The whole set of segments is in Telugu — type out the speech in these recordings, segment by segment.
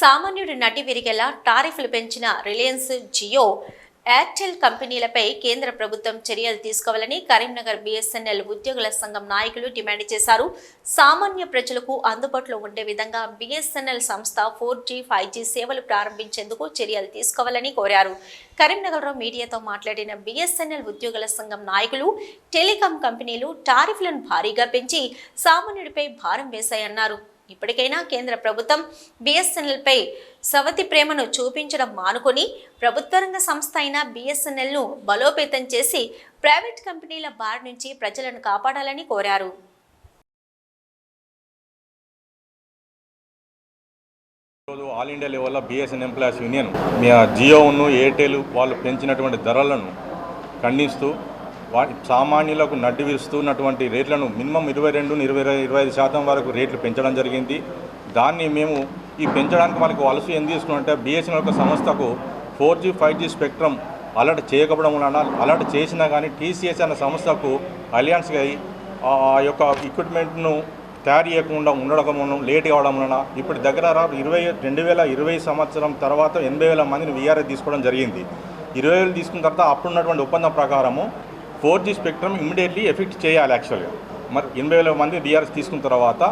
సామాన్యుడి నటి విరిగేలా టారిఫ్లు పెంచిన రిలయన్స్ జియో ఎయిర్టెల్ కంపెనీలపై కేంద్ర ప్రభుత్వం చర్యలు తీసుకోవాలని కరీంనగర్ బీఎస్ఎన్ఎల్ ఉద్యోగుల సంఘం నాయకులు డిమాండ్ చేశారు. సామాన్య ప్రజలకు అందుబాటులో ఉండే విధంగా బీఎస్ఎన్ఎల్ సంస్థ ఫోర్ జీ ఫైవ్ జీ సేవలు ప్రారంభించేందుకు చర్యలు తీసుకోవాలని కోరారు. కరీంనగర్లో మీడియాతో మాట్లాడిన బీఎస్ఎన్ఎల్ ఉద్యోగుల సంఘం నాయకులు టెలికాం కంపెనీలు టారిఫ్లను భారీగా పెంచి సామాన్యుడిపై భారం వేశాయన్నారు. ఇప్పటికైనా కేంద్ర ప్రభుత్వం బిఎస్ఎన్ఎల్పై సవతి ప్రేమను చూపించడం మానుకొని ప్రభుత్వ రంగ సంస్థ అయిన బీఎస్ఎన్ఎల్ను బలోపేతం చేసి ప్రైవేట్ కంపెనీల బారి నుంచి ప్రజలను కాపాడాలని కోరారు. ఈరోజు ఆల్ ఇండియా లెవెల్లో బీఎస్ఎన్ ఎంప్లాయీస్ యూనియన్ జియోను ఎయిర్టెల్ వాళ్ళు పెంచినటువంటి ధరలను ఖండిస్తూ సామాన్యులకు నడ్డి విరుస్తున్నటువంటి రేట్లను మినిమం ఇరవై రెండు ఇరవై ఇరవై ఐదు శాతం వరకు రేట్లు పెంచడం జరిగింది. దాన్ని మేము ఈ పెంచడానికి మనకు అలసి ఎందుకు తీసుకున్నట్టే బిఎస్ఎన్ఎల్ ఒక సంస్థకు four G five G spectrum allot చేయకపోవడం వలన అలర్ట్ చేసినా కానీ టీసీఎస్ అనే సంస్థకు అలయన్స్గా అయి ఆ యొక్క ఎక్విప్మెంట్ను తయారు చేయకుండా ఉండడం లేట్ కావడం వలన ఇప్పుడు దగ్గర ఇరవై రెండు వేల ఇరవై సంవత్సరం తర్వాత ఎనభై వేల మందిని వీఆర్ఐ తీసుకోవడం జరిగింది. ఇరవై వేలు తీసుకున్న తర్వాత అప్పుడున్నటువంటి ఒప్పందం ప్రకారము four G spectrum immediately effect చేయాలి యాక్చువల్గా. మరి ఎనభై వేల మంది డిఆర్ఎస్ తీసుకున్న తర్వాత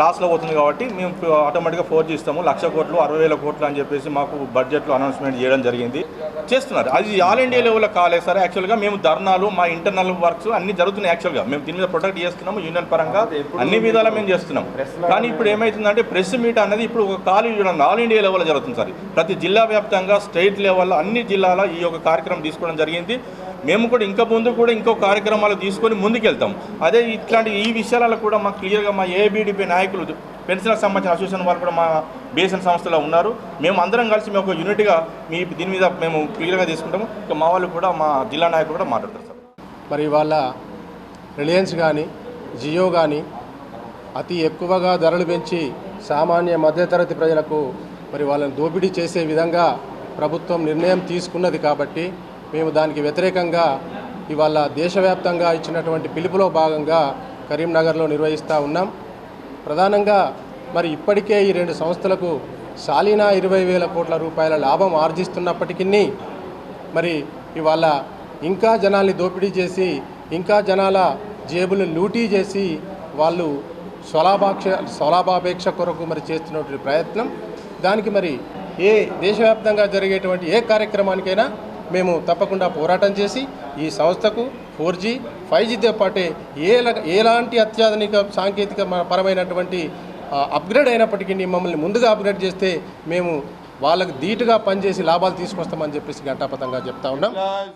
లాస్లో పోతుంది కాబట్టి మేము ఆటోమేటిక్గా ఫోర్ ఇస్తాము. లక్ష కోట్లు అరవై వేల కోట్లు అని చెప్పేసి మాకు బడ్జెట్లో అనౌన్స్మెంట్ చేయడం జరిగింది. చేస్తున్నారు. అది ఆల్ ఇండియా లెవెల్లో కాలేదు సార్. యాక్చువల్గా మేము ధర్నాలు మా ఇంటర్నల్ వర్క్స్ అన్ని జరుగుతున్నాయి యాక్చువల్గా. మేము దీని మీద ప్రొటెక్ట్ చేస్తున్నాము యూనియన్ పరంగా అన్ని విధాలా మేము చేస్తున్నాం కానీ ఇప్పుడు ఏమవుతుందంటే ప్రెస్ మీట్ అనేది ఇప్పుడు ఒక ఖాళీ చూడండి. ఆల్ ఇండియా లెవెల్లో జరుగుతుంది సార్. ప్రతి జిల్లా వ్యాప్తంగా స్టేట్ లెవెల్లో అన్ని జిల్లాల ఈ యొక్క కార్యక్రమం తీసుకోవడం జరిగింది. మేము కూడా ఇంకా ముందు కూడా ఇంకో కార్యక్రమాలు తీసుకొని ముందుకెళ్తాం. అదే ఇట్లాంటి ఈ విషయాలలో కూడా మాకు క్లియర్గా మా ఏబిడిపి నాయకులు పెన్షన్లకు సంబంధించిన అసోసియేషన్ వారు కూడా మా బీఎస్ఎన్ సంస్థలో ఉన్నారు. మేము అందరం కలిసి మేము ఒక యూనిట్గా మీ దీని మీద మేము క్లియర్గా తీసుకుంటాము. ఇక మా వాళ్ళు కూడా మా జిల్లా నాయకులు కూడా మాట్లాడతారు సార్. మరి ఇవాళ రిలయన్స్ కానీ జియో కానీ అతి ఎక్కువగా ధరలు పెంచి సామాన్య మధ్యతరగతి ప్రజలకు మరి వాళ్ళని దోపిడీ చేసే విధంగా ప్రభుత్వం నిర్ణయం తీసుకున్నది కాబట్టి మేము దానికి వ్యతిరేకంగా ఇవాళ దేశవ్యాప్తంగా ఇచ్చినటువంటి పిలుపులో భాగంగా కరీంనగర్లో నిర్వహిస్తూ ఉన్నాం. ప్రధానంగా మరి ఇప్పటికే ఈ రెండు సంస్థలకు సాలీనా ఇరవై వేల కోట్ల రూపాయల లాభం ఆర్జిస్తున్నప్పటికీ మరి ఇవాళ ఇంకా జనాల్ని దోపిడీ చేసి ఇంకా జనాల జేబులు లూటీ చేసి వాళ్ళు స్వలాభాక్ష స్వలాభాపేక్ష కొరకు మరి చేస్తున్నటువంటి ప్రయత్నం. దానికి మరి ఏ దేశవ్యాప్తంగా జరిగేటువంటి ఏ కార్యక్రమానికైనా మేము తప్పకుండా పోరాటం చేసి ఈ సంస్థకు ఫోర్ జీ ఫైవ్ జీతో పాటే ఏ ఎలాంటి అత్యాధునిక సాంకేతిక పరమైనటువంటి అప్గ్రేడ్ అయినప్పటికీ మమ్మల్ని ముందుగా అప్గ్రేడ్ చేస్తే మేము వాళ్ళకు ధీటుగా పనిచేసి లాభాలు తీసుకొస్తామని చెప్పేసి ఘంటాపథంగా చెప్తా ఉన్నాం.